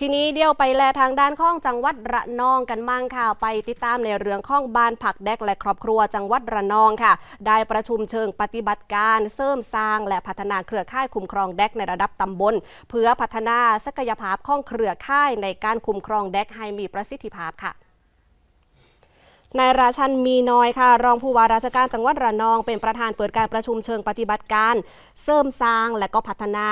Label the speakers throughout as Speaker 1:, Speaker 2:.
Speaker 1: ทีนี้เดียวไปแลทางด้านข้องจังหวัดระนองกันมั่งค่ะไปติดตามในเรื่องข้องบ้านผักแดกและครอบครัวจังหวัดระนองค่ะ ได้ประชุมเชิงปฏิบัติการเสริมสร้าง และพัฒนาเครือข่ายคุ้มครองแดกในระดับตำบล เพื่อพัฒนาศักยภาพของเครือข่ายในการคุ้มครองแดกให้มีประสิทธิภาพค่ะ นายราชันมีน้อยค่ะ รองผู้ว่าราชการจังหวัดระนอง เป็นประธานเปิดการประชุมเชิงปฏิบัติการ เสริมสร้างและก็พัฒนา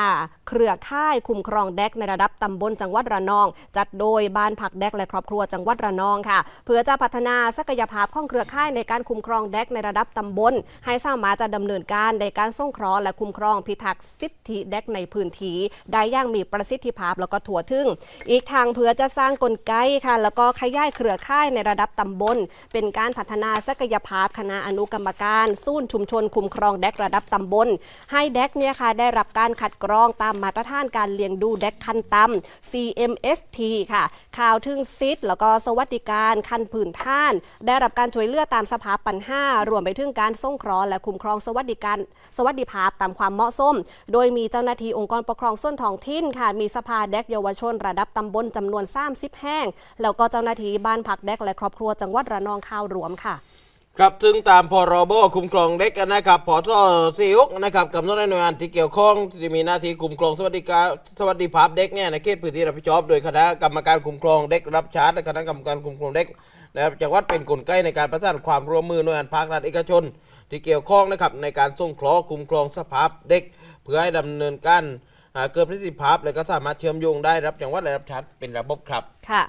Speaker 1: เครือข่ายคุ้มครองแดกในระดับตำบลจังหวัดระนอง จัดโดยบ้านผักแดกและครอบครัวจังหวัดระนองค่ะ เพื่อจะพัฒนาศักยภาพของเครือข่ายในการคุ้มครองแดกในระดับตำบล ให้สามารถจะดำเนินการในการส่งเคราะห์และคุ้มครองพิทักษ์สิทธิแดกในพื้นที่ได้อย่างมีประสิทธิภาพแล้วก็ถั่วถึง อีกทางเพื่อจะสร้างกลไกค่ะ แล้วก็ขยายเครือข่ายในระดับตำบลเป็นการพัฒนาศักยภาพคณะอนุกรรมการศูนชุมชนคุมครองแดกระดับตำบล ให้แดกเนี่ยค่ะได้รับการคัดกรองตามมาตรฐานการเลี้ยงดูแดกขั้นต่ำ CMST ค่ะ ข่าวถึงซิทแล้วก็สวัสดิการขั้นพื้นฐาน ได้รับการช่วยเหลือตามสภาพปัญหารวมไปถึงการส่งเคราะห์และคุ้มครองสวัสดิการสวัสดิภาพตามความเหมาะสม โดยมีเจ้าหน้าที่องค์กรปกครองส่วนท้องถิ่นค่ะ มีสภาแดกเยาวชน ระดับตำบลจำนวน 30 แห่ง แล้วก็เจ้าหน้าที่บ้านพักแดกและครอบครัวจังหวัดระนองข้าวรวมค่ะ
Speaker 2: ครับซึ่งตามพรบคุ้มครองเด็กนะครับพทสี่หกนะครับกำหนดให้หน่วยงานที่เกี่ยวข้องที่มีหน้าที่คุ้มครองสวัสดิการสวัสดิภาพเด็กเนี่ยในเขตพื้นที่รับผิดชอบโดยคณะกรรมการคุ้มครองเด็กรับชาร์จและคณะกรรมการคุ้มครองเด็กนะครับจังหวัดเป็นกลไกในการประสานความร่วมมือหน่วยงานภาครัฐเอกชน ที่เกี่ยวข้องนะครับในการส่งเคราะห์คุ้มครองสภาพเด็ก เพื่อให้ดำเนินการอ่าเกิดประสิทธิภาพ และก็สามารถเชื่อมโยงได้รับจังหวัดและรับชาร์จเป็นระบบครับ
Speaker 1: ค่ะ